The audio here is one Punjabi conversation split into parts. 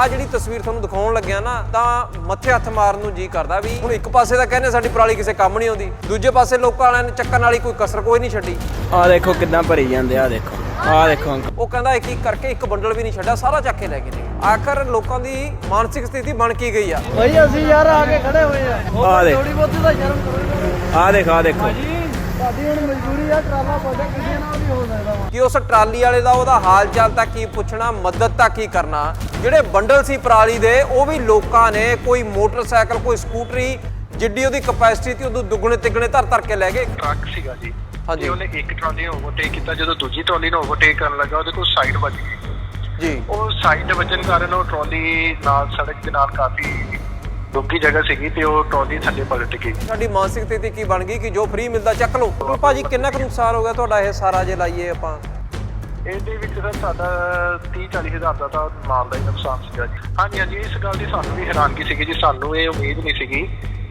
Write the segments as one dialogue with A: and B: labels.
A: ਆ ਜਿਹੜੀ ਤਸਵੀਰ ਤੁਹਾਨੂੰ ਦਿਖਾਉਣ ਲੱਗਿਆ ਨਾ ਤਾਂ ਮੱਥੇ ਹੱਥ ਮਾਰਨ ਨੂੰ ਜੀ ਕਰਦਾ ਵੀ ਹੁਣ ਇੱਕ ਪਾਸੇ ਤਾਂ ਕਹਿੰਦੇ ਸਾਡੀ ਪਰਾਲੀ ਕਿਸੇ ਕੰਮ ਨਹੀਂ ਆਉਂਦੀ ਦੂਜੇ ਪਾਸੇ ਲੋਕਾਂ ਵਾਲਿਆਂ ਨੇ ਚੱਕਣ ਵਾਲੀ ਕੋਈ ਕਸਰ ਕੋਈ ਨਹੀਂ ਛੱਡੀ।
B: ਆ ਦੇਖੋ ਕਿੱਦਾਂ ਭਰੀ ਜਾਂਦੇ ਆ ਦੇਖੋ ਆ ਦੇਖੋ
A: ਉਹ ਕਹਿੰਦਾ ਇੱਕ ਇੱਕ ਕਰਕੇ ਇੱਕ ਬੰਡਲ ਵੀ ਨਹੀਂ ਛੱਡਿਆ ਸਾਰਾ ਚੱਕ ਕੇ ਲੈ ਗਏ ਨੇ। ਆਖਰ ਲੋਕਾਂ ਦੀ ਮਾਨਸਿਕ ਸਥਿਤੀ ਬਣ ਕੀ ਗਈ ਆ?
C: ਭਾਈ ਅਸੀਂ ਯਾਰ ਆ ਕੇ ਖੜੇ ਹੋਏ ਆ।
B: ਆ ਦੇਖ।
C: ਥੋੜੀ ਬਹੁਤੀ ਤਾਂ ਸ਼ਰਮ ਕਰੋ।
B: ਆ ਦੇਖ ਆ ਦੇਖੋ।
C: ਸਾਡੀ ਹੁਣ ਮਜਬੂਰੀ ਆ ਟਰਾਲਾ ਪਾਉਂਦਾ ਕਿਸੇ ਨਾਲ ਵੀ ਹੋ ਸਕਦਾ ਵਾ।
A: ਕਿ ਉਸ ਟਰਾਲੀ ਵਾਲੇ ਦਾ ਉਹਦਾ ਹਾਲ ਚਾਲ ਤਾਂ ਕੀ ਪੁੱਛਣਾ ਮਦਦ ਤਾਂ ਕੀ ਕਰਨਾ? ਜਿਹੜੇ ਬੰਡਲ ਸੀ ਪਰਾਲੀ ਦੇ ਉਹ ਵੀ ਲੋਕਾਂ ਨੇ ਕੋਈ ਮੋਟਰਸਾਈਕਲ ਕੋਈ ਸਕੂਟਰੀ ਜਿੱਡੀ ਉਹਦੀ ਕਪੈਸਿਟੀ ਸੀ ਉਦੋਂ ਦੁੱਗਣੇ ਤਿੱਗਣੇ ਧਰ ਧਰ ਕੇ ਲੈ ਗਏ?
D: ਟਰੱਕ ਸੀਗਾ ਜੀ।
A: ਹਾਂਜੀ।
D: ਉਹਨੇ ਇੱਕ ਟਰਾਲੀ ਨੂੰ ਓਵਰਟੇਕ ਕੀਤਾ ਜਦੋਂ ਦੂਜੀ ਟਰਾਲੀ ਨੂੰ ਓਵਰਟੇਕ ਕਰਨ ਲੱਗਾ ਉਹਦੇ ਕੋਲ ਸਾਈਡ ਵੱਜ ਗਈ।
A: ਜੀ।
D: ਉਹ ਸਾਈਡ ਵੱਜਣ ਕਾਰਨ ਉਹ ਟਰਾਲੀ ਨਾਲ ਸੜਕ ਦੇ ਨਾਲ ਕਾਫੀ ਡੂੰਘੀ ਜਗ੍ਹਾ ਸੀਗੀ ਤੇ ਉਹ ਟਰਾਲੀ ਥੱਲੇ ਪਲਟ ਗਈ।
A: ਸਾਡੀ ਮਾਨਸਿਕ ਸਥਿਤੀ ਕੀ ਬਣ ਗਈ ਕਿ ਜੋ ਫ੍ਰੀ ਮਿਲਦਾ ਚੱਕ ਲਓ? ਹੁਣ ਭਾਜੀ ਕਿੰਨਾ ਕੁ ਨੁਕਸਾਨ ਹੋ ਗਿਆ ਤੁਹਾਡਾ ਇਹ ਸਾਰਾ ਜੇ ਲਾਈਏ ਆਪਾਂ?
D: ਇਹਦੇ ਵਿੱਚ ਸਰ ਸਾਡਾ 30 40 ਹਜ਼ਾਰ ਦਾ ਤਾਂ ਮਾਲ ਦਾ ਹੀ ਨੁਕਸਾਨ ਸੀਗਾ ਜੀ। ਹਾਂਜੀ ਹਾਂਜੀ ਇਸ ਗੱਲ ਦੀ ਸਾਨੂੰ ਵੀ ਹੈਰਾਨਗੀ ਸੀਗੀ ਜੀ। ਸਾਨੂੰ ਇਹ ਉਮੀਦ ਨਹੀਂ ਸੀਗੀ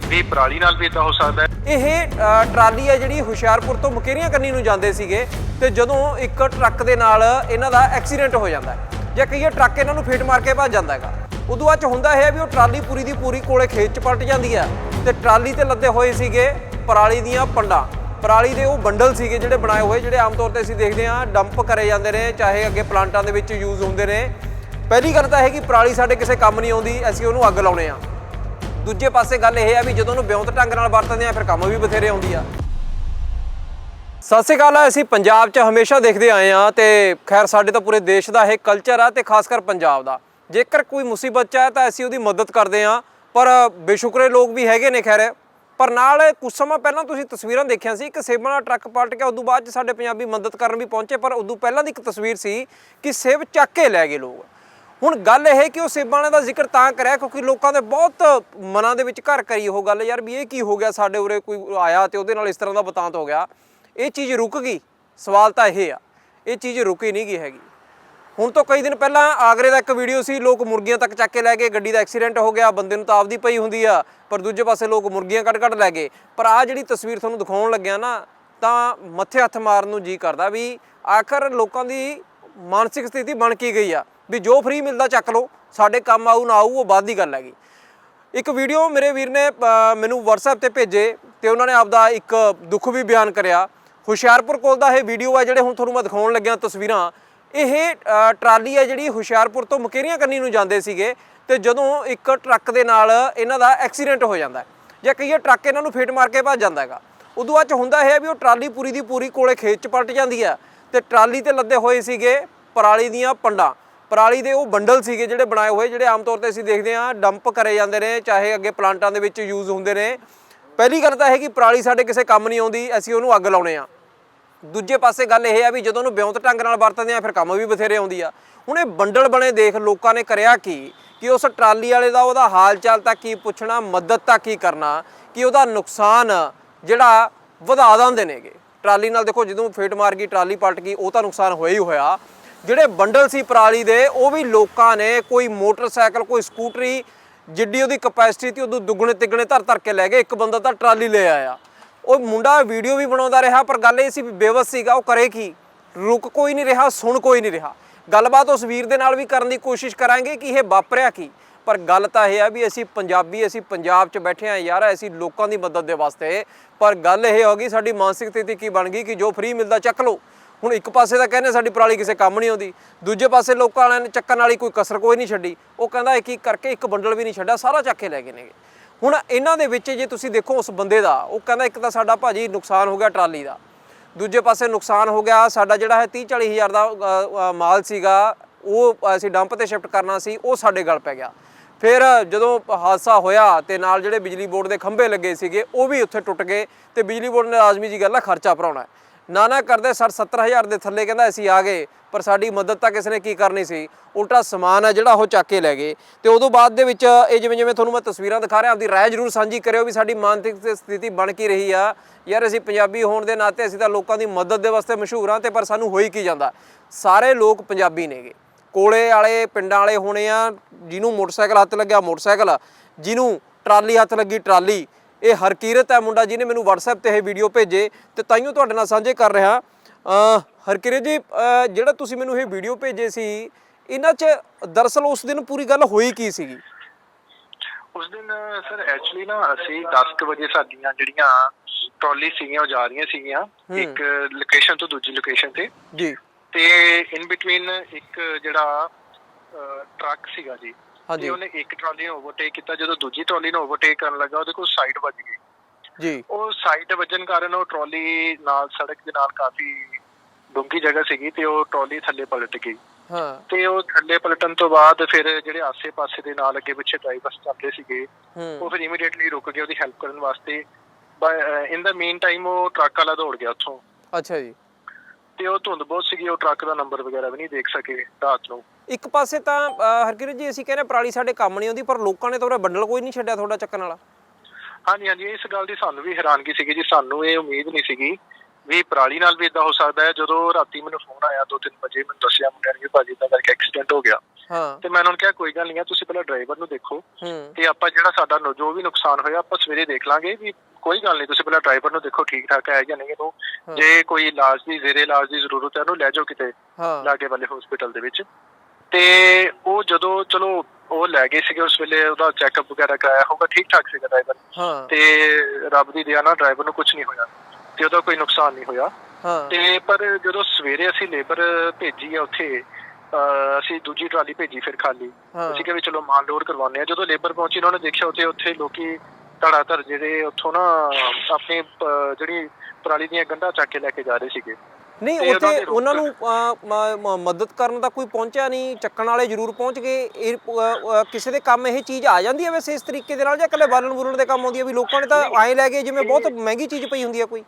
D: ਵੀ ਪਰਾਲੀ ਨਾਲ ਵੀ ਇਦਾਂ ਹੋ ਸਕਦਾ ਹੈ।
A: ਇਹ ਟਰਾਲੀ ਹੈ ਜਿਹੜੀ ਹੁਸ਼ਿਆਰਪੁਰ ਤੋਂ ਮੁਕੇਰੀਆਂ ਕੰਨੀ ਨੂੰ ਜਾਂਦੇ ਸੀਗੇ ਤੇ ਜਦੋਂ ਇੱਕ ਟਰੱਕ ਦੇ ਨਾਲ ਇਹਨਾਂ ਦਾ ਐਕਸੀਡੈਂਟ ਹੋ ਜਾਂਦਾ ਹੈ ਜਾਂ ਕਹੀਏ ਟਰੱਕ ਇਹਨਾਂ ਨੂੰ ਫੇਟ ਮਾਰ ਕੇ ਭੱਜ ਜਾਂਦਾ ਹੈਗਾ। ਉਦੋਂ ਬਾਅਦ ਚ ਹੁੰਦਾ ਹੈ ਵੀ ਉਹ ਟਰਾਲੀ ਪੂਰੀ ਦੀ ਪੂਰੀ ਕੋਲੇ ਖੇਤ ਚ ਪਲਟ ਜਾਂਦੀ ਹੈ ਤੇ ਟਰਾਲੀ ਤੇ ਲੱਦੇ ਹੋਏ ਸੀਗੇ ਪਰਾਲੀ ਦੀਆਂ ਪੰਡਾਂ। ਪਰਾਲੀ ਦੇ ਉਹ ਬੰਡਲ ਸੀਗੇ ਜਿਹੜੇ ਬਣਾਏ ਹੋਏ, ਜਿਹੜੇ ਆਮ ਤੌਰ ਤੇ ਅਸੀਂ ਦੇਖਦੇ ਹਾਂ ਡੰਪ ਕਰੇ ਜਾਂਦੇ ਨੇ, ਚਾਹੇ ਅੱਗੇ ਪਲਾਂਟਾਂ ਦੇ ਵਿੱਚ ਯੂਜ਼ ਹੁੰਦੇ ਨੇ। ਪਹਿਲੀ ਗੱਲ ਤਾਂ ਇਹ ਕਿ ਪਰਾਲੀ ਸਾਡੇ ਕਿਸੇ ਕੰਮ ਨਹੀਂ ਆਉਂਦੀ, ਅਸੀਂ ਉਹਨੂੰ ਅੱਗ ਲਾਉਣੇ ਆ। ਦੂਜੇ ਪਾਸੇ ਗੱਲ ਇਹ ਆ ਵੀ ਜਦੋਂ ਉਹਨੂੰ ਬਿਉਂਤ ਢੰਗ ਨਾਲ ਵਰਤਦੇ ਆ, ਫਿਰ ਕੰਮ ਵੀ ਬਥੇਰੇ ਆਉਂਦੀ ਆ। ਸਤਿ ਸ਼੍ਰੀ ਅਕਾਲ, ਅਸੀਂ ਪੰਜਾਬ 'ਚ ਹਮੇਸ਼ਾ ਦੇਖਦੇ ਆਏ ਆ ਤੇ ਖੈਰ, ਸਾਡੇ ਤਾਂ ਪੂਰੇ ਦੇਸ਼ ਦਾ ਇਹ ਕਲਚਰ ਆ ਤੇ ਖਾਸ ਕਰ ਪੰਜਾਬ ਦਾ। ਜੇਕਰ ਕੋਈ ਮੁਸੀਬਤ 'ਚ ਹੈ ਤਾਂ ਅਸੀਂ ਉਹਦੀ ਮਦਦ ਕਰਦੇ ਹਾਂ। ਪਰ ਬੇਸ਼ੁਕਰੇ ਲੋਕ ਵੀ ਹੈਗੇ ਨੇ, ਖੈਰ। ਪਰ ਨਾਲ ਕੁਝ ਸਮਾਂ ਪਹਿਲਾਂ ਤੁਸੀਂ ਤਸਵੀਰਾਂ ਦੇਖਿਆ ਸੀ, ਇੱਕ ਸੇਬਾਂ ਦਾ ਟਰੱਕ ਪਲਟ ਗਿਆ, ਉਦੋਂ ਬਾਅਦ 'ਚ ਸਾਡੇ ਪੰਜਾਬੀ ਮਦਦ ਕਰਨ ਵੀ ਪਹੁੰਚੇ, ਪਰ ਉਦੋਂ ਪਹਿਲਾਂ ਦੀ ਇੱਕ ਤਸਵੀਰ ਸੀ ਕਿ ਸੇਬ ਚੱਕ ਕੇ ਲੈ ਗਏ ਲੋਕ। ਹੁਣ ਗੱਲ ਇਹ ਕਿ ਉਹ ਸੇਬਾਂ ਵਾਲਿਆਂ ਦਾ ਜ਼ਿਕਰ ਤਾਂ ਕਰਿਆ, ਕਿਉਂਕਿ ਲੋਕਾਂ ਦੇ ਬਹੁਤ ਮਨਾਂ ਦੇ ਵਿੱਚ ਘਰ ਕਰੀ ਉਹ ਗੱਲ, ਯਾਰ ਵੀ ਇਹ ਕੀ ਹੋ ਗਿਆ? ਸਾਡੇ ਉਰੇ ਕੋਈ ਆਇਆ ਤੇ ਉਹਦੇ ਨਾਲ ਇਸ ਤਰ੍ਹਾਂ ਦਾ ਬਤਾਂਤ ਹੋ ਗਿਆ। ਇਹ ਚੀਜ਼ ਰੁਕ ਗਈ। ਸਵਾਲ ਤਾਂ ਇਹ ਆ। ਇਹ ਚੀਜ਼ ਰੁਕੀ ਨਹੀਂ ਗਈ ਹੈਗੀ। ਹੁਣ ਤੋਂ ਕਈ ਦਿਨ ਪਹਿਲਾਂ ਆਗਰੇ ਦਾ ਇੱਕ ਵੀਡੀਓ ਸੀ, ਲੋਕ ਮੁਰਗੀਆਂ ਤੱਕ ਚੱਕ ਕੇ ਲੈ ਗਏ, ਗੱਡੀ ਦਾ ਐਕਸੀਡੈਂਟ ਹੋ ਗਿਆ, ਬੰਦੇ ਨੂੰ ਤਾਂ ਆਪਦੀ ਪਈ ਹੁੰਦੀ ਆ, ਪਰ ਦੂਜੇ ਪਾਸੇ ਲੋਕ ਮੁਰਗੀਆਂ ਕੱਢ ਕੱਢ ਲੈ ਗਏ। ਪਰ ਆ ਜਿਹੜੀ ਤਸਵੀਰ ਤੁਹਾਨੂੰ ਦਿਖਾਉਣ ਲੱਗਿਆ ਨਾ, ਤਾਂ ਮੱਥੇ ਹੱਥ ਮਾਰਨ ਨੂੰ ਜੀ ਕਰਦਾ ਵੀ ਆਖਰ ਲੋਕਾਂ ਦੀ ਮਾਨਸਿਕ ਸਥਿਤੀ ਬਣ ਕੀ ਗਈ ਆ, ਵੀ ਜੋ ਫ੍ਰੀ ਮਿਲਦਾ ਚੱਕ ਲਓ, ਸਾਡੇ ਕੰਮ ਆਊ, ਨਾ ਆਊ, ਉਹ ਬਾਅਦ ਦੀ ਗੱਲ ਹੈਗੀ। ਇੱਕ ਵੀਡੀਓ ਮੇਰੇ ਵੀਰ ਨੇ ਮੈਨੂੰ WhatsApp ਤੇ ਭੇਜੇ ਤੇ ਉਹਨਾਂ ਨੇ ਆਪਦਾ ਇੱਕ ਦੁੱਖ ਵੀ ਬਿਆਨ ਕਰਿਆ। ਹੁਸ਼ਿਆਰਪੁਰ ਕੋਲ ਦਾ ਇਹ ਵੀਡੀਓ ਆ, ਜਿਹੜੇ ਹੁਣ ਤੁਹਾਨੂੰ ਮੈਂ ਦਿਖਾਉਣ ਲੱਗਿਆ ਤਸਵੀਰਾਂ ਇਹ ਟਰਾਲੀ ਹੈ ਜਿਹੜੀ ਹੁਸ਼ਿਆਰਪੁਰ ਤੋਂ ਮਕੇਰੀਆਂ ਕੰਨੀ ਨੂੰ ਜਾਂਦੇ ਸੀਗੇ ਤੇ ਜਦੋਂ ਇੱਕ ਟਰੱਕ ਦੇ ਨਾਲ ਇਹਨਾਂ ਦਾ ਐਕਸੀਡੈਂਟ ਹੋ ਜਾਂਦਾ ਜਾਂ ਕਹੀਏ ਟਰੱਕ ਇਹਨਾਂ ਨੂੰ ਫੇਟ ਮਾਰ ਕੇ ਭੱਜ ਜਾਂਦਾ ਹੈਗਾ, ਉਦੋਂ ਬਾਅਦ ਚ ਹੁੰਦਾ ਇਹ ਹੈ ਵੀ ਉਹ ਟਰਾਲੀ ਪੂਰੀ ਦੀ ਪੂਰੀ ਕੋਲੇ ਖੇਤ ਚ ਪਲਟ ਜਾਂਦੀ ਹੈ ਤੇ ਟਰਾਲੀ ਤੇ ਲੱਦੇ ਹੋਏ ਸੀਗੇ ਪਰਾਲੀ ਦੀਆਂ ਪੰਡਾਂ, ਪਰਾਲੀ ਦੇ ਉਹ ਬੰਡਲ ਸੀਗੇ ਜਿਹੜੇ ਬਣਾਏ ਹੋਏ, ਜਿਹੜੇ ਆਮ ਤੌਰ ਤੇ ਅਸੀਂ ਦੇਖਦੇ ਹਾਂ ਡੰਪ ਕਰੇ ਜਾਂਦੇ ਨੇ, ਚਾਹੇ ਅੱਗੇ ਪਲਾਂਟਾਂ ਦੇ ਵਿੱਚ ਯੂਜ਼ ਹੁੰਦੇ ਨੇ। ਪਹਿਲੀ ਗੱਲ ਤਾਂ ਇਹ ਕਿ ਪਰਾਲੀ ਸਾਡੇ ਕਿਸੇ ਕੰਮ ਨਹੀਂ ਆਉਂਦੀ, ਅਸੀਂ ਉਹਨੂੰ ਅੱਗ ਲਾਉਣੇ ਆ ਦੂਜੇ ਪਾਸੇ ਗੱਲ ਇਹ ਆ ਵੀ ਜਦੋਂ ਉਹਨੂੰ ਬਿਉਂਤ ਢੰਗ ਨਾਲ ਵਰਤਦੇ ਆ, ਫਿਰ ਕੰਮ ਵੀ ਬਥੇਰੇ ਆਉਂਦੀ ਆ। ਹੁਣ ਇਹ ਬੰਡਲ ਬਣੇ ਦੇਖ, ਲੋਕਾਂ ਨੇ ਕਰਿਆ ਕੀ? ਕਿ ਉਸ ਟਰਾਲੀ ਵਾਲੇ ਦਾ ਉਹਦਾ ਹਾਲ ਚਾਲ ਤਾਂ ਕੀ ਪੁੱਛਣਾ, ਮਦਦ ਤਾਂ ਕੀ ਕਰਨਾ, ਕਿ ਉਹਦਾ ਨੁਕਸਾਨ ਜਿਹੜਾ ਵਧਾ ਦਿੰਦੇ ਨੇਗੇ। ਟਰਾਲੀ ਨਾਲ ਦੇਖੋ, ਜਦੋਂ ਫੇਟ ਮਾਰ ਗਈ, ਟਰਾਲੀ ਪਲਟ ਗਈ, ਉਹ ਤਾਂ ਨੁਕਸਾਨ ਹੋਇਆ ਹੀ ਹੋਇਆ। ਜਿਹੜੇ ਬੰਡਲ ਸੀ ਪਰਾਲੀ ਦੇ, ਉਹ ਵੀ ਲੋਕਾਂ ਨੇ ਕੋਈ ਮੋਟਰਸਾਈਕਲ, ਕੋਈ ਸਕੂਟਰੀ, ਜਿੱਡੀ ਉਹਦੀ ਕਪੈਸਿਟੀ ਸੀ ਉਦੋਂ ਦੁੱਗਣੇ ਤਿੱਗਣੇ ਧਰ ਧਰ ਕੇ ਲੈ ਗਏ। ਇੱਕ ਬੰਦਾ ਤਾਂ ਟਰਾਲੀ ਲੈ ਆਇਆ। ਉਹ ਮੁੰਡਾ ਵੀਡੀਓ ਵੀ ਬਣਾਉਂਦਾ ਰਿਹਾ, ਪਰ ਗੱਲ ਇਹ ਸੀ ਵੀ ਬੇਵਸ ਸੀਗਾ, ਉਹ ਕਰੇ ਕੀ? ਰੁਕ ਕੋਈ ਨਹੀਂ ਰਿਹਾ, ਸੁਣ ਕੋਈ ਨਹੀਂ ਰਿਹਾ। ਗੱਲਬਾਤ ਉਸ ਵੀਰ ਦੇ ਨਾਲ ਵੀ ਕਰਨ ਦੀ ਕੋਸ਼ਿਸ਼ ਕਰਾਂਗੇ ਕਿ ਇਹ ਵਾਪਰਿਆ ਕੀ। ਪਰ ਗੱਲ ਤਾਂ ਇਹ ਆ ਵੀ ਅਸੀਂ ਪੰਜਾਬੀ, ਅਸੀਂ ਪੰਜਾਬ 'ਚ ਬੈਠੇ ਆ ਯਾਰ, ਅਸੀਂ ਲੋਕਾਂ ਦੀ ਮਦਦ ਦੇ ਵਾਸਤੇ। ਪਰ ਗੱਲ ਇਹ ਹੋ ਗਈ, ਸਾਡੀ ਮਾਨਸਿਕ ਸਥਿਤੀ ਕੀ ਬਣ ਗਈ ਕਿ ਜੋ ਫ੍ਰੀ ਮਿਲਦਾ ਚੱਕ ਲਓ। ਹੁਣ ਇੱਕ ਪਾਸੇ ਤਾਂ ਕਹਿੰਦੇ ਸਾਡੀ ਪਰਾਲੀ ਕਿਸੇ ਕੰਮ ਨਹੀਂ ਆਉਂਦੀ। ਦੂਜੇ ਪਾਸੇ ਲੋਕਾਂ ਵਾਲਿਆਂ ਨੇ ਚੱਕਣ ਵਾਲੀ ਕੋਈ ਕਸਰ ਕੋਈ ਨਹੀਂ ਛੱਡੀ। ਉਹ ਕਹਿੰਦਾ ਇੱਕ ਇੱਕ ਕਰਕੇ ਇੱਕ ਬੰਡਲ ਵੀ ਨਹੀਂ ਛੱਡਿਆ, ਸਾਰਾ ਚੱਕ ਕੇ ਲੈ ਗਏ ਨੇਗੇ। ਹੁਣ ਇਹਨਾਂ ਦੇ ਵਿੱਚ ਜੇ ਤੁਸੀਂ ਦੇਖੋ ਉਸ ਬੰਦੇ ਦਾ, ਉਹ ਕਹਿੰਦਾ ਇੱਕ ਤਾਂ ਸਾਡਾ ਭਾਜੀ ਨੁਕਸਾਨ ਹੋ ਗਿਆ ਟਰਾਲੀ ਦਾ। ਦੂਜੇ ਪਾਸੇ ਨੁਕਸਾਨ ਹੋ ਗਿਆ, ਸਾਡਾ ਜਿਹੜਾ ਹੈ 30 40 ਹਜ਼ਾਰ ਦਾ ਮਾਲ ਸੀਗਾ, ਉਹ ਅਸੀਂ ਡੰਪ ਤੇ ਸ਼ਿਫਟ ਕਰਨਾ ਸੀ, ਉਹ ਸਾਡੇ ਗਲ ਪੈ ਗਿਆ। ਫਿਰ ਜਦੋਂ ਹਾਦਸਾ ਹੋਇਆ ਤੇ ਨਾਲ ਜਿਹੜੇ ਬਿਜਲੀ ਬੋਰਡ ਦੇ ਖੰਭੇ ਲੱਗੇ ਸੀਗੇ, ਉਹ ਵੀ ਉੱਥੇ ਟੁੱਟ ਗਏ ਤੇ ਬਿਜਲੀ ਬੋਰਡ ਨੇ ਲਾਜ਼ਮੀ ਜੀ ਗੱਲ ਆ, ਖਰਚਾ ਭਰਾਉਣਾ ਨਾ ਨਾ ਕਰਦੇ, ਸਰ 70000 ਦੇ ਥੱਲੇ ਕਹਿੰਦਾ ਅਸੀਂ ਆ ਗਏ, ਪਰ ਸਾਡੀ ਮਦਦ ਤਾਂ ਕਿਸੇ ਨੇ ਕੀ ਕਰਨੀ ਸੀ? ਉਲਟਾ ਸਮਾਨ ਆ ਜਿਹੜਾ ਉਹ ਚੱਕ ਕੇ ਲੈ ਗਏ। ਤੇ ਉਦੋਂ ਬਾਅਦ ਦੇ ਵਿੱਚ ਇਹ ਜਿਵੇਂ ਜਿਵੇਂ ਤੁਹਾਨੂੰ ਮੈਂ ਤਸਵੀਰਾਂ ਦਿਖਾ ਰਿਹਾ, ਆਪਦੀ ਰਾਏ ਜ਼ਰੂਰ ਸਾਂਝੀ ਕਰਿਓ ਵੀ ਸਾਡੀ ਮਾਨਸਿਕ ਸਥਿਤੀ ਬਣ ਕੀ ਰਹੀ ਆ। ਯਾਰ ਅਸੀਂ ਪੰਜਾਬੀ ਹੋਣ ਦੇ ਨਾਤੇ ਅਸੀਂ ਤਾਂ ਲੋਕਾਂ ਦੀ ਮਦਦ ਦੇ ਵਾਸਤੇ ਮਸ਼ਹੂਰ ਹਾਂ ਤੇ ਪਰ ਸਾਨੂੰ ਹੋਈ ਕੀ ਜਾਂਦਾ? ਸਾਰੇ ਲੋਕ ਪੰਜਾਬੀ ਨੇਗੇ। ਕੋਲੇ ਵਾਲੇ, ਪਿੰਡਾਂ ਵਾਲੇ ਹੋਣੇ ਆ, ਜਿਹਨੂੰ ਮੋਟਰਸਾਈਕਲ ਹੱਥ ਲੱਗਿਆ ਮੋਟਰਸਾਈਕਲ ਜਿਹਨੂੰ ਟਰਾਲੀ ਹੱਥ ਲੱਗੀ ਟਰਾਲੀ ਇਹ ਹਰਕੀਰਤ ਹੈ ਮੁੰਡਾ ਜਿਹਨੇ ਮੈਨੂੰ WhatsApp ਤੇ ਇਹ ਵੀਡੀਓ ਭੇਜੇ ਤੇ ਤਾਈਓ ਤੁਹਾਡੇ ਨਾਲ ਸਾਂਝੇ ਕਰ ਰਿਹਾ। ਹਰਕੀਰਤ ਜੀ ਜਿਹੜਾ ਤੁਸੀਂ ਮੈਨੂੰ ਇਹ ਵੀਡੀਓ ਭੇਜੇ ਸੀ ਇਹਨਾਂ 'ਚ ਦਰਅਸਲ ਉਸ ਦਿਨ ਪੂਰੀ ਗੱਲ ਹੋਈ ਕੀ ਸੀਗੀ?
D: ਉਸ ਦਿਨ ਸਰ ਐਕਚੁਅਲੀ ਨਾ ਅਸੀਂ 10 ਵਜੇ ਸਾਡੀਆਂ ਜਿਹੜੀਆਂ ਟਰਾਲੀ ਸੀਗੀਆਂ ਉਹ ਜਾ ਰਹੀਆਂ ਸੀਗੀਆਂ ਇੱਕ ਲੋਕੇਸ਼ਨ ਤੋਂ ਦੂਜੀ ਲੋਕੇਸ਼ਨ ਤੇ।
A: ਜੀ।
D: ਤੇ ਇਨ ਬਿਟਵੀਨ ਇੱਕ ਜਿਹੜਾ ਟਰੱਕ ਸੀਗਾ ਜੀ। ਤੇ ਉਹਨੇ ਇੱਕ ਟਰਾਲੀ ਨੂੰ ਓਵਰਟੇਕ ਕੀਤਾ ਜਦੋਂ ਦੂਜੀ ਟਰਾਲੀ ਨੂੰ ਓਵਰਟੇਕ ਕਰਨ ਲੱਗਾ ਉਹਦੇ ਕੋਲ ਸਾਈਡ ਵੱਜ ਗਈ।
A: ਜੀ।
D: ਉਹ ਸਾਈਡ ਵੱਜਣ ਕਾਰਨ ਉਹ ਟਰਾਲੀ ਨਾਲ ਸੜਕ ਦੇ ਨਾਲ ਕਾਫੀ ਡੂੰਘੀ ਜਗ੍ਹਾ ਸੀਗੀ ਤੇ ਉਹ ਟਰਾਲੀ ਥੱਲੇ ਪਲਟ ਗਈ।
A: ਹਾਂ।
D: ਤੇ ਉਹ ਥੱਲੇ ਪਲਟਣ ਤੋਂ ਬਾਅਦ ਫਿਰ ਜਿਹੜੇ ਆਸੇ-ਪਾਸੇ ਦੇ ਨਾਲ ਅੱਗੇ ਪਿੱਛੇ ਡਰਾਈਵਰਸ ਚੱਲਦੇ ਸੀਗੇ ਉਹ ਫਿਰ ਇਮੀਡੀਏਟਲੀ ਰੁਕ ਗਏ ਉਹਦੀ ਹੈਲਪ ਕਰਨ ਵਾਸਤੇ। ਇਨ ਦਾ ਮੀਨ ਟਾਈਮ ਉਹ ਟਰੱਕ ਵਾਲਾ ਦੌੜ ਗਿਆ ਉੱਥੋਂ।
A: ਅੱਛਾ ਜੀ।
D: ਤੇ ਉਹ ਧੁੰਦ ਬਹੁਤ ਸੀਗੀ ਉਹ ਟਰੱਕ ਦਾ ਨੰਬਰ ਵਗੈਰਾ ਵੀ ਨਹੀਂ ਦੇਖ ਸਕੇ ਰਾਤ ਨੂੰ।
A: ਇੱਕ ਪਾਸੇ ਤਾਂ ਹਰਕਿਰਤ ਜੀ ਅਸੀਂ ਕਹਿੰਦੇ ਪਰਾਲੀ ਸਾਡੇ ਕੰਮ ਨਹੀਂ ਆਉਂਦੀ ਪਰ ਲੋਕਾਂ ਨੇ ਤਾਂ ਉਹਦਾ ਬੰਡਲ ਕੋਈ ਨਹੀਂ ਛੱਡਿਆ ਤੁਹਾਡਾ ਚੱਕਣ ਵਾਲਾ।
D: ਹਾਂਜੀ ਹਾਂਜੀ ਇਸ ਗੱਲ ਦੀ ਸਾਨੂੰ ਵੀ ਹੈਰਾਨਗੀ ਸੀਗੀ ਜੀ ਸਾਨੂੰ ਇਹ ਉਮੀਦ ਨਹੀਂ ਸੀਗੀ ਵੀ ਪਰਾਲੀ ਨਾਲ ਵੀ ਇਦਾਂ ਹੋ ਸਕਦਾ ਹੈ। ਜਦੋਂ ਰਾਤੀ ਮੈਨੂੰ ਫੋਨ ਆਇਆ 2-3 ਵਜੇ ਮੈਨੂੰ ਦੱਸਿਆ ਮੁੰਡਿਆਂ ਨੇ ਵੀ ਭਾਜੀ ਦਾ ਕਰਕੇ ਐਕਸੀਡੈਂਟ ਹੋ ਗਿਆ।
A: ਹਾਂ।
D: ਤੇ ਮੈਂ ਉਹਨਾਂ ਨੂੰ ਕਿਹਾ ਕੋਈ ਗੱਲ ਨਹੀਂ ਹੈ ਤੁਸੀਂ ਪਹਿਲਾਂ ਡਰਾਈਵਰ ਨੂੰ ਦੇਖੋ ਤੇ ਆਪਾਂ ਜਿਹੜਾ ਸਾਡਾ ਜੋ ਵੀ ਨੁਕਸਾਨ ਹੋਇਆ ਆਪਾਂ ਸਵੇਰੇ ਦੇਖ ਲਾਂਗੇ ਵੀ ਕੋਈ ਗੱਲ ਨਹੀਂ ਤੁਸੀਂ ਪਹਿਲਾਂ ਡਰਾਈਵਰ ਨੂੰ ਦੇਖੋ ਠੀਕ ਠਾਕ ਹੈ ਜਾਂ ਨਹੀਂ ਇਹਨੂੰ ਜੇ ਕੋਈ ਇਲਾਜ ਦੀ ਜ਼ੇਰੇ ਇਲਾਜ ਦੀ ਜ਼ਰੂਰਤ ਹੈ ਉਹਨੂੰ ਲੈ ਜਾਓ ਕਿਤੇ ਲਾਗੇ ਵਾਲੇ ਹਸਪੀਟਲ ਦੇ ਵਿੱਚ। ਤੇ ਉਹ ਜਦੋਂ ਚਲੋ ਉਹ ਲੈ ਗਏ ਸੀਗੇ ਉਸ ਵੇਲੇ ਉਹਦਾ ਚੈੱਕਅਪ ਵਗੈਰਾ ਕਰਾਇਆ ਹੋਗਾ ਠੀਕ ਠਾਕ ਸੀਗਾ ਡਰਾਈਵਰ
A: ਹਾਂ।
D: ਤੇ ਰੱਬ ਦੀ ਦਇਆ ਨਾਲ ਡਰਾਈਵਰ ਨੂੰ ਕੁਝ ਨਹੀਂ ਹੋਇਆ ਤੇ ਉਹਦਾ ਕੋਈ ਨੁਕਸਾਨ ਨਹੀਂ ਹੋਇਆ।
A: ਹਾਂ।
D: ਤੇ ਪਰ ਜਦੋਂ ਸਵੇਰੇ ਅਸੀਂ ਲੇਬਰ ਭੇਜੀ ਆ ਉੱਥੇ ਅਸੀਂ ਦੂਜੀ ਟਰਾਲੀ ਭੇਜੀ ਫਿਰ ਖਾਲੀ। ਅਸੀਂ ਕਿਹਾ ਵੀ ਚਲੋ ਮਾਲ ਲੋਡ ਕਰਵਾਉਂਦੇ ਆ ਜਦੋਂ ਲੇਬਰ ਪਹੁੰਚੀ ਉਹਨਾਂ ਨੇ ਦੇਖਿਆ ਉੱਥੇ ਉੱਥੇ ਲੋਕੀ ਧੜਾਧੜ ਜਿਹੜੇ ਉੱਥੋਂ ਨਾ ਆਪਣੀ ਜਿਹੜੀ ਪਰਾਲੀ ਦੀਆਂ ਗੰਢਾਂ ਚੱਕ ਕੇ ਲੈ ਕੇ ਜਾ ਰਹੇ ਸੀਗੇ।
A: ਨਹੀਂ ਉੱਥੇ ਉਹਨਾਂ ਨੂੰ ਮਦਦ ਕਰਨ ਦਾ ਕੋਈ ਪਹੁੰਚਿਆ ਨਹੀਂ। ਚੱਕਣ ਵਾਲੇ ਜ਼ਰੂਰ ਪਹੁੰਚ ਗਏ। ਕਿਸੇ ਦੇ ਕੰਮ ਇਹ ਚੀਜ਼ ਆ ਜਾਂਦੀ ਹੈ ਵੈਸੇ ਇਸ ਤਰੀਕੇ ਦੇ ਨਾਲ ਜਾਂ ਇਕੱਲੇ ਬਾਲਣ ਬੁਲਣ ਦੇ ਕੰਮ ਆਉਂਦੀ ਹੈ ਵੀ ਲੋਕਾਂ ਨੇ ਤਾਂ ਐਂ ਲੈ ਗਏ ਜਿਵੇਂ ਬਹੁਤ ਮਹਿੰਗੀ ਚੀਜ਼ ਪਈ ਹੁੰਦੀ ਹੈ ਕੋਈ।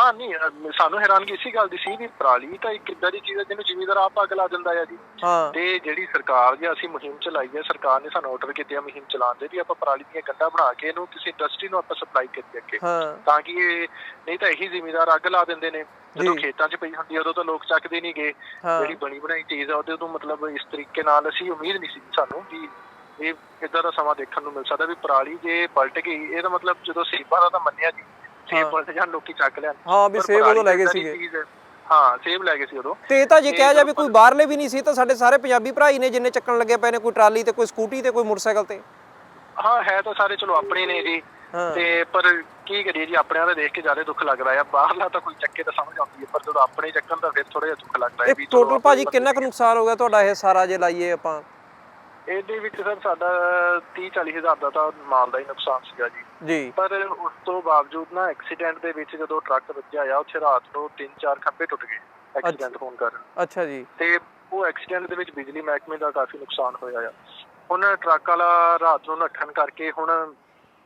D: ਹਾਂ ਨਹੀਂ ਅਹ, ਸਾਨੂੰ ਹੈਰਾਨਗੀ ਇਸੀ ਗੱਲ ਦੀ ਸੀ ਵੀ ਪਰਾਲੀ ਤਾਂ ਇੱਕ ਇਦਾਂ ਦੀ ਚੀਜ਼ ਹੈ ਜਿਹਨੂੰ ਜ਼ਿਮੀਦਾਰ ਆਪ ਅੱਗ ਲਾ ਦਿੰਦਾ ਆ ਜੀ।
A: ਹਾਂ।
D: ਤੇ ਜਿਹੜੀ ਸਰਕਾਰ ਜੇ ਅਸੀਂ ਮੁਹਿੰਮ ਚਲਾਈ ਹੈ ਸਰਕਾਰ ਨੇ ਸਾਨੂੰ ਆਰਡਰ ਕੀਤੇ ਆ ਮੁਹਿੰਮ ਚਲਾਉਣ ਦੇ ਵੀ ਆਪਾਂ ਪਰਾਲੀ ਦੀਆਂ ਗੰਢਾਂ ਬਣਾ ਕੇ ਇਹਨੂੰ ਕਿਸੇ ਇੰਡਸਟਰੀ ਨੂੰ ਆਪਾਂ ਸਪਲਾਈ ਕਰੀਏ ਅੱਗੇ।
A: ਹਾਂ।
D: ਤਾਂ ਕਿ ਇਹ ਨਹੀਂ ਤਾਂ ਇਹੀ ਜ਼ਿਮੀਦਾਰ ਅੱਗ ਲਾ ਦਿੰਦੇ ਨੇ। ਜਦੋਂ
A: ਜੀ।
D: ਖੇਤਾਂ 'ਚ ਪਈ ਹੁੰਦੀ ਆ, ਉਦੋਂ ਤਾਂ ਲੋਕ ਚੱਕਦੇ ਨਹੀਂ ਗਏ
A: ਹਾਂ।
D: ਜਿਹੜੀ ਬਣੀ ਬਣਾਈ ਚੀਜ਼ ਆ ਉਹਦੇ ਤੋਂ ਮਤਲਬ ਇਸ ਤਰੀਕੇ ਨਾਲ ਅਸੀਂ ਉਮੀਦ ਨਹੀਂ ਸੀ ਸਾਨੂੰ ਵੀ ਇਹ ਇਦਾਂ ਦਾ ਸਮਾਂ ਦੇਖਣ ਨੂੰ ਮਿਲ ਸਕਦਾ ਵੀ ਪਰਾਲੀ ਜੇ ਪਲਟ ਗਈ ਇਹਦਾ ਮਤਲਬ ਜਦੋਂ ਸੇਬਾਂ ਦਾ ਤਾਂ ਮੰਨਿਆ ਜੀ। ਸੇਬ। ਪਲਟ ਜਾਣ ਲੋਕੀ ਚੱਕ ਲੈਣ
A: ਹਾਂ, ਵੀ ਸੇਬ ਉਦੋਂ ਲੈ ਗਏ ਸੀਗੇ।
D: ਹੈ। ਸੇਬ ਲੈ ਗਏ ਸੀ ਉਦੋਂ
A: ਤੇ ਇਹ ਤਾਂ ਜੇ ਕਿਹਾ ਜਾਵੇ ਕੋਈ ਬਾਹਰਲੇ ਵੀ ਨਹੀਂ ਸੀ ਤਾਂ ਸਾਡੇ ਸਾਰੇ ਪੰਜਾਬੀ ਭਰਾ ਹੀ ਨੇ ਜਿੰਨੇ ਚੱਕਣ ਲੱਗੇ ਪਏ ਨੇ ਕੋਈ ਟਰਾਲੀ ਤੇ ਕੋਈ ਸਕੂਟੀ ਤੇ ਕੋਈ ਮੋਟਰਸਾਈਕਲ ਤੇ
D: ਹਾਂ ਹੈ ਤਾਂ ਸਾਰੇ ਚਲੋ ਆਪਣੇ ਨੇ ਜੀ। ਤੇ ਪਰ ਕੀ ਕਰੀਏ ਜੀ ਆਪਣਿਆਂ ਦਾ ਦੇਖ ਕੇ ਜ਼ਿਆਦਾ ਦੁੱਖ ਲੱਗਦਾ ਆ ਬਾਹਰਲਾ ਤਾਂ ਕੋਈ ਚੱਕੇ ਤਾਂ ਸਮਝ ਆਉਂਦੀ ਹੈ ਪਰ ਜਦੋਂ ਆਪਣੇ ਚੱਕਣ ਦਾ ਫਿਰ ਥੋੜਾ ਜਿਹਾ ਦੁੱਖ ਲੱਗਦਾ ਹੈ ਵੀ
A: ਟੋਟਲ ਭਾਜੀ ਕਿੰਨਾ ਕੁ ਨੁਕਸਾਨ ਹੋ ਗਿਆ ਤੁਹਾਡਾ ਇਹ ਸਾਰਾ ਜੇ ਲਾਈਏ ਆਪਾਂ
D: ਇਹਦੇ ਵਿੱਚ ਸਰ ਸਾਡਾ 30 40 ਹਜ਼ਾਰ ਦਾ ਤਾਂ ਮਾਲ ਦਾ ਹੀ ਨੁਕਸਾਨ ਸੀਗਾ ਜੀ।
A: ਜੀ।
D: ਪਰ ਉਸ ਤੋਂ ਬਾਵਜੂਦ ਨਾ ਐਕਸੀਡੈਂਟ ਦੇ ਵਿੱਚ ਜਦੋਂ ਟਰੱਕ ਵੱਜਿਆ ਆ ਉੱਥੇ ਰਾਤ ਨੂੰ 3-4 ਖੰਭੇ ਟੁੱਟ ਗਏ ਐਕਸੀਡੈਂਟ ਹੋਣ ਕਾਰਨ।
A: ਅੱਛਾ ਜੀ।
D: ਤੇ ਉਹ ਐਕਸੀਡੈਂਟ ਦੇ ਵਿੱਚ ਬਿਜਲੀ ਮਹਿਕਮੇ ਦਾ ਕਾਫੀ ਨੁਕਸਾਨ ਹੋਇਆ ਆ। ਹੁਣ ਟਰੱਕ ਵਾਲਾ ਰਾਤ ਨੂੰ ਨੱਠਣ ਕਰਕੇ ਹੁਣ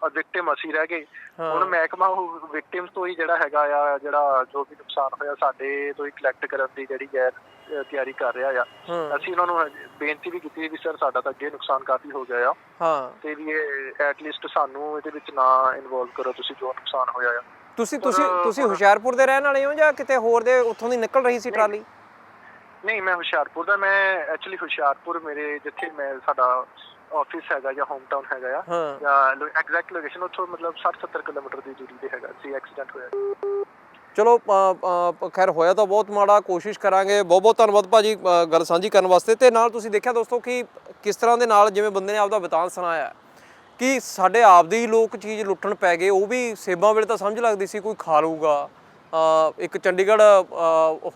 D: ਵਿਕਟਿਮ ਅਸੀਂ ਰਹਿ ਗਏ। ਹੁਣ ਮਹਿਕਮਾ ਉਹ ਵਿਕਟਿਮਸ ਤੋਂ ਹੀ ਜਿਹੜਾ ਹੈਗਾ ਆ ਜਿਹੜਾ ਜੋ ਵੀ ਨੁਕਸਾਨ ਹੋਇਆ ਸਾਡੇ ਤੋਂ ਹੀ ਕਲੈਕਟ ਕਰਨ ਦੀ ਜਿਹੜੀ ਹੈ ਤਿਆਰੀ ਕਰ ਰਿਹਾ ਆ। ਅਸੀਂ ਉਹਨਾਂ ਨੂੰ ਬੇਨਤੀ ਵੀ ਕੀਤੀ ਵੀ ਸਰ ਸਾਡਾ ਤਾਂ ਅੱਗੇ ਨੁਕਸਾਨ ਕਾਫੀ ਹੋ ਗਿਆ ਆ।
A: ਹਾਂ।
D: ਤੇ ਵੀ ਇਹ ਐਟ ਲੀਸਟ ਸਾਨੂੰ ਇਹਦੇ ਵਿੱਚ ਨਾ ਇਨਵੋਲਵ ਕਰੋ ਤੁਸੀਂ ਜੋ ਨੁਕਸਾਨ ਹੋਇਆ ਆ।
A: ਤੁਸੀਂ ਤੁਸੀਂ ਤੁਸੀਂ ਹੁਸ਼ਿਆਰਪੁਰ ਦੇ ਰਹਿਣ ਵਾਲੇ ਹੋ ਜਾਂ ਕਿਤੇ ਹੋਰ ਦੇ ਉੱਥੋਂ ਦੀ ਨਿਕਲ ਰਹੀ ਸੀ ਟਰਾਲੀ?
D: ਨਹੀਂ ਮੈਂ ਹੁਸ਼ਿਆਰਪੁਰ ਦਾ ਮੈਂ ਐਕਚੁਅਲੀ ਹੁਸ਼ਿਆਰਪੁਰ ਮੇਰੇ ਜਿੱਥੇ ਮੈਂ ਸਾਡਾ ਆਫਿਸ ਹੈਗਾ ਜਾਂ ਹੋਮ ਟਾਊਨ ਹੈਗਾ ਆ ਜਾਂ ਐਗਜ਼ੈਕਟ ਲੋਕੇਸ਼ਨ ਉੱਥੋਂ ਮਤਲਬ 60 70 ਕਿਲੋਮੀਟਰ ਦੀ ਦੂਰੀ ਤੇ ਹੈਗਾ ਸੀ ਐਕਸੀਡੈਂਟ ਹੋਇਆ।
A: ਚਲੋ ਖੈਰ ਹੋਇਆ ਤਾਂ ਬਹੁਤ ਮਾੜਾ ਕੋਸ਼ਿਸ਼ ਕਰਾਂਗੇ। ਬਹੁਤ ਬਹੁਤ ਧੰਨਵਾਦ ਭਾਜੀ ਗੱਲ ਸਾਂਝੀ ਕਰਨ ਵਾਸਤੇ। ਤੇ ਨਾਲ ਤੁਸੀਂ ਦੇਖਿਆ ਦੋਸਤੋ ਕਿ ਕਿਸ ਤਰ੍ਹਾਂ ਦੇ ਨਾਲ ਜਿਵੇਂ ਬੰਦੇ ਨੇ ਆਪਦਾ ਬਿਤਾਨ ਸੁਣਾਇਆ ਕਿ ਸਾਡੇ ਆਪ ਦੇ ਹੀ ਲੋਕ ਚੀਜ਼ ਲੁੱਟਣ ਪੈ ਗਏ ਉਹ ਵੀ ਸੇਬਾਂ ਵੇਲੇ ਤਾਂ ਸਮਝ ਲੱਗਦੀ ਸੀ ਕੋਈ ਖਾ ਲੂਗਾ ਇੱਕ ਚੰਡੀਗੜ੍ਹ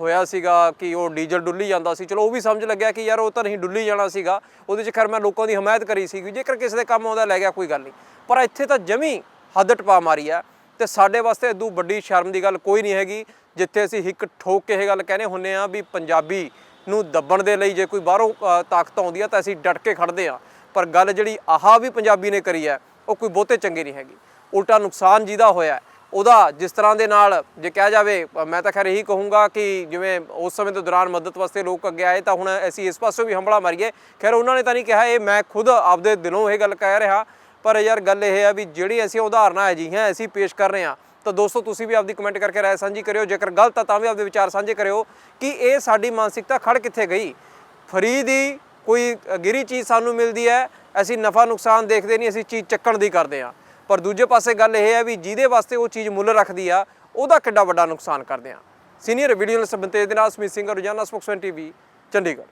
A: ਹੋਇਆ ਸੀਗਾ ਕਿ ਉਹ ਡੀਜ਼ਲ ਡੁੱਲੀ ਜਾਂਦਾ ਸੀ। ਚਲੋ, ਉਹ ਵੀ ਸਮਝ ਲੱਗਿਆ ਕਿ ਯਾਰ ਉਹ ਤਾਂ ਨਹੀਂ ਡੁੱਲੀ ਜਾਣਾ ਸੀਗਾ। ਉਹਦੇ 'ਚ ਖੈਰ ਮੈਂ ਲੋਕਾਂ ਦੀ ਹਮਾਇਤ ਕਰੀ ਸੀਗੀ ਜੇਕਰ ਕਿਸੇ ਦੇ ਕੰਮ ਆਉਂਦਾ, ਲੈ ਗਿਆ, ਕੋਈ ਗੱਲ ਨਹੀਂ। ਪਰ ਇੱਥੇ ਤਾਂ ਜਮੀ ਹੱਦ ਟਪਾ ਮਾਰੀ ਆ ਤੇ ਸਾਡੇ ਵਾਸਤੇ ਇਦੋਂ ਵੱਡੀ ਸ਼ਰਮ ਦੀ ਗੱਲ ਕੋਈ ਨਹੀਂ ਹੈਗੀ, ਜਿੱਥੇ ਅਸੀਂ ਇੱਕ ਠੋਕ ਕੇ ਇਹ ਗੱਲ ਕਹਿੰਦੇ ਹੁੰਨੇ ਆ ਵੀ ਪੰਜਾਬੀ ਨੂੰ ਦੱਬਣ ਦੇ ਲਈ ਜੇ ਕੋਈ ਬਾਹਰੋਂ ਤਾਕਤ ਆਉਂਦੀ ਆ ਤਾਂ ਅਸੀਂ ਡਟ ਕੇ ਖੜਦੇ ਆ ਪਰ ਗੱਲ ਜਿਹੜੀ ਆਹਾ ਵੀ ਪੰਜਾਬੀ ਨੇ ਕਰੀ ਹੈ, ਉਹ ਕੋਈ ਬਹੁਤੇ ਚੰਗੀ ਨਹੀਂ ਹੈਗੀ। ਉਲਟਾ ਨੁਕਸਾਨ ਜਿਹਦਾ ਹੋਇਆ ਉਹਦਾ ਜਿਸ ਤਰ੍ਹਾਂ ਦੇ ਨਾਲ ਜੇ ਕਿਹਾ ਜਾਵੇ, ਮੈਂ ਤਾਂ ਖੈਰ ਇਹੀ ਕਹੂੰਗਾ ਕਿ ਜਿਵੇਂ ਉਸ ਸਮੇਂ ਦੇ ਦੌਰਾਨ ਮਦਦ ਵਾਸਤੇ ਲੋਕ ਅੱਗੇ ਆਏ, ਤਾਂ ਹੁਣ ਅਸੀਂ ਇਸ ਪਾਸੋਂ ਵੀ ਹੰਬਲਾ ਮਾਰੀਏ। ਖੈਰ, ਉਹਨਾਂ ਨੇ ਤਾਂ ਨਹੀਂ ਕਿਹਾ, ਇਹ ਮੈਂ ਖੁਦ ਆਪਦੇ ਦਿਲੋਂ ਇਹ ਗੱਲ ਕਹਿ ਰਿਹਾ। ਪਰ ਯਾਰ ਗੱਲ ਇਹ ਹੈ ਵੀ ਜਿਹੜੀ ਅਸੀਂ ਉਦਾਹਰਨਾਂ ਹੈ ਜੀ ਹੈ ਅਸੀਂ ਪੇਸ਼ ਕਰ ਰਹੇ ਹਾਂ, ਤਾਂ ਦੋਸਤੋ, ਤੁਸੀਂ ਵੀ ਆਪਦੀ ਕਮੈਂਟ ਕਰਕੇ ਰਾਏ ਸਾਂਝੀ ਕਰਿਓ। ਜੇਕਰ ਗਲਤ ਆ, ਤਾਂ ਵੀ ਆਪਦੇ ਵਿਚਾਰ ਸਾਂਝੇ ਕਰਿਓ ਕਿ ਇਹ ਸਾਡੀ ਮਾਨਸਿਕਤਾ ਖੜ ਕਿੱਥੇ ਗਈ। ਫਰੀ ਦੀ ਕੋਈ ਗਿਰੀ ਚੀਜ਼ ਸਾਨੂੰ ਮਿਲਦੀ ਹੈ, ਅਸੀਂ ਨਫਾ ਨੁਕਸਾਨ ਦੇਖਦੇ ਨਹੀਂ, ਅਸੀਂ ਚੀਜ਼ ਚੱਕਣ ਦੀ ਕਰਦੇ ਹਾਂ। ਪਰ ਦੂਜੇ ਪਾਸੇ ਗੱਲ ਇਹ ਹੈ ਵੀ ਜਿਹਦੇ ਵਾਸਤੇ ਉਹ ਚੀਜ਼ ਮੁੱਲ ਰੱਖਦੀ ਆ, ਉਹਦਾ ਕਿੱਡਾ ਵੱਡਾ ਨੁਕਸਾਨ ਕਰਦੇ ਹਾਂ ਸੀਨੀਅਰ ਵੀਡੀਓ ਜਰਨਲਿਸਟ ਬੰਤੇਜ ਦੇ ਨਾਲ ਸਮੀਤ ਸਿੰਘ, ਰੋਜ਼ਾਨਾ ਸਪੋਕਸਮੈਨ ਟੀਵੀ, ਚੰਡੀਗੜ੍ਹ।